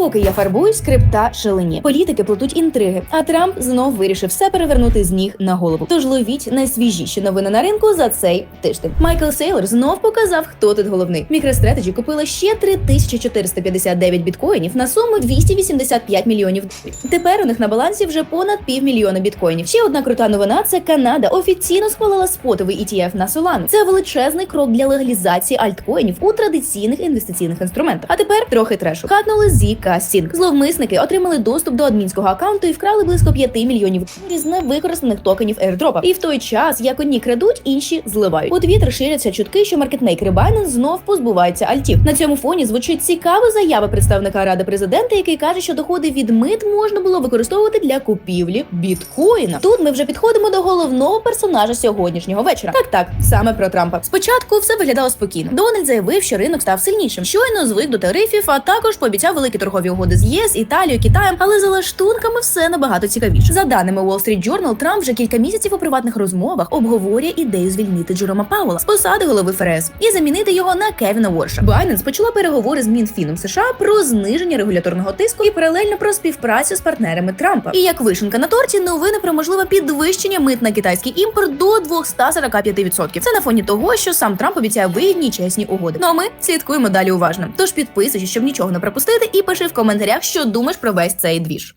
Поки я фарбую, скрипта шалені. Політики плетуть інтриги, а Трамп знов вирішив все перевернути з ніг на голову. Тож ловіть найсвіжіші новини на ринку за цей тиждень. Майкл Сейлор знов показав, хто тут головний. MicroStrategy купила ще 3459 біткоїнів на суму 285 мільйонів доларів. Тепер у них на балансі вже понад півмільйона біткоїнів. Ще одна крута новина: це Канада офіційно схвалила спотовий ETF на Solana. Це величезний крок для легалізації альткоїнів у традиційних інвестиційних інструментах. А тепер трохи трешу. Хакнули ZK Sync. Зловмисники отримали доступ до адмінського аккаунту і вкрали близько 5 мільйонів з невикористаних токенів airdrop. І в той час, як одні крадуть, інші зливають. У Twitter ширяться чутки, що маркетмейкери Binance знов позбуваються альтів. На цьому фоні звучить цікава заява представника ради президента, який каже, що доходи від мит можна було використовувати для купівлі біткоїна. Тут ми вже підходимо до головного персонажа сьогоднішнього вечора. Так, так, саме про Трампа. Спочатку все виглядало спокійно. Дональд заявив, що ринок став сильнішим. Щойно звик до тарифів, а також пообіцяв великі торгові угоди з ЄС, Італією, Китаєм. Але за лаштунками все набагато цікавіше. За даними Wall Street Journal, Трамп вже кілька місяців у приватних розмовах обговорює ідею звільнити Джерома Пауела з посади голови ФРС і замінити його на Кевіна Ворша. Байненс почала переговори з Мінфіном США про зниження регуляторного тиску і паралельно про співпрацю з партнерами Трампа. І як вишенка на торті, новини про можливе підвищення мит на китайський імпорт до 245%. Це на фоні того, що сам Трамп обіцяє вигідні чесні угоди. Ну а ми слідкуємо далі уважно. Тож підписуйся, щоб нічого не пропустити, і пиши в коментарях, що думаєш про весь цей двіж.